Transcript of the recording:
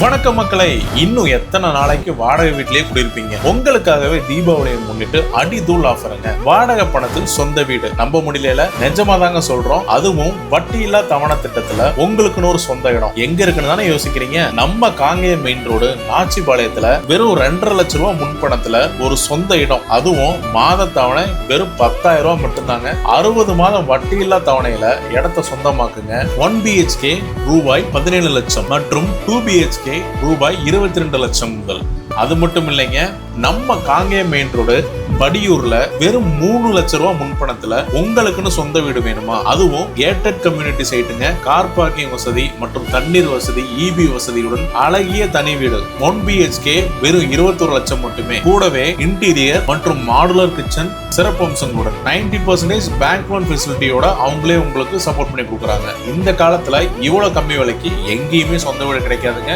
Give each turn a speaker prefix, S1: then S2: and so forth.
S1: வணக்கம் மக்களை இன்னும் எத்தனை நாளைக்கு வாடகை வீட்டிலேயே குடியிருப்பீங்க? உங்களுக்காகவே தீபாவளியை முன்னிட்டு அடி தூள் ஆஃபருங்க. வாடகை பணத்தில் சொந்த வீடு. நம்ப முடியல நிஜமா தாங்க சொல்றோம். அதுவும் வட்டி இல்லா தவணை திட்டத்துல உங்களுக்குன்னு ஒரு சொந்த இடம். எங்க இருக்குன்னு தானே யோசிக்கிறீங்க? நம்ம காங்கேயம் மெயின் ரோடு நாச்சிபாளையத்துல வெறும் ரெண்டரை லட்ச ரூபாய் முன்பணத்துல ஒரு சொந்த இடம். அதுவும் மாத தவணை வெறும் பத்தாயிரம் ரூபாய் மட்டும்தாங்க. அறுபது மாதம் வட்டி இல்லா தவணையில இடத்த சொந்தமாக்குங்க. ஒன் பிஹெச்கே ரூபாய் பதினேழு லட்சம் மற்றும் டூ பிஹெச்கே ரூபாய் இருபத்தி ரெண்டு லட்சம் முதல். அது மட்டும் இல்லைங்க நம்ம காங்கேயம் மெயின் ரோடு படியூர்ல வெறும் மூணு லட்ச ரூபா முன்பணத்துல உங்களுக்குன்னு சொந்த வீடு வேணுமா? அதுவும் கேட்டட் கம்யூனிட்டி சைட்டுங்க கார் பார்க்கிங் வசதி மற்றும் தண்ணீர் வசதி இபி வசதியுடன் அழகிய தனி வீடு. ஒன் பிஹெச்கே வெறும் இருபத்தொரு லட்சம் மட்டுமே. கூடவே இன்டீரியர் மற்றும் மாடுலர் கிச்சன் சிறப்பு அம்சங்களுடன். நைன்டி பர்சன்டேஜ் பேங்க் லோன் ஃபெசிலிட்டியோட அவங்களே உங்களுக்கு சப்போர்ட் பண்ணி கொடுக்குறாங்க. இந்த காலத்துல இவ்வளவு கம்மி விலைக்கு எங்கேயுமே சொந்த வீடு கிடைக்காதுங்க.